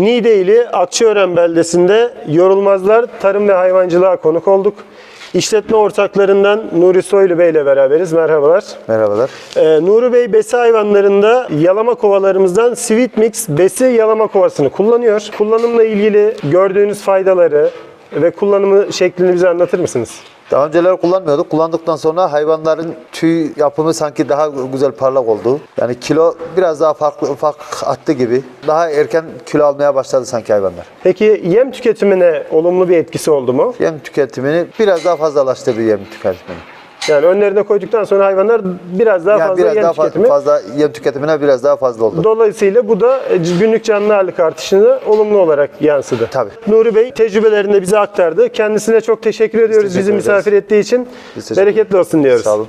Niğdeili Akçaören beldesinde Yorulmazlar Tarım ve Hayvancılığa konuk olduk. İşletme ortaklarından Nuri Soylu Bey ile beraberiz. Merhabalar. Merhabalar. Ee, Nuri Bey besi hayvanlarında yalama kovalarımızdan Sweet Mix besi yalama kovasını kullanıyor. Kullanımla ilgili gördüğünüz faydaları ve kullanımı şeklini bize anlatır mısınız? Daha önceleri kullanmıyorduk. Kullandıktan sonra hayvanların tüy yapımı sanki daha güzel parlak oldu. Yani kilo biraz daha farklı ufak attı gibi. Daha erken kilo almaya başladı sanki hayvanlar. Peki yem tüketimine olumlu bir etkisi oldu mu? Yem tüketimini biraz daha fazlalaştırdı yem tüketimini. Yani önlerine koyduktan sonra hayvanlar biraz daha Yani fazla biraz yem daha tüketimi. fazla yem tüketimine biraz daha fazla oldu. Dolayısıyla bu da e, günlük canlı ağırlık artışını olumlu olarak yansıdı. Tabii. Nuri Bey tecrübelerini de bize aktardı. Kendisine çok teşekkür ediyoruz teşekkür bizi ederiz. misafir ettiği için. Bereketli olsun diyoruz. Sağ olun.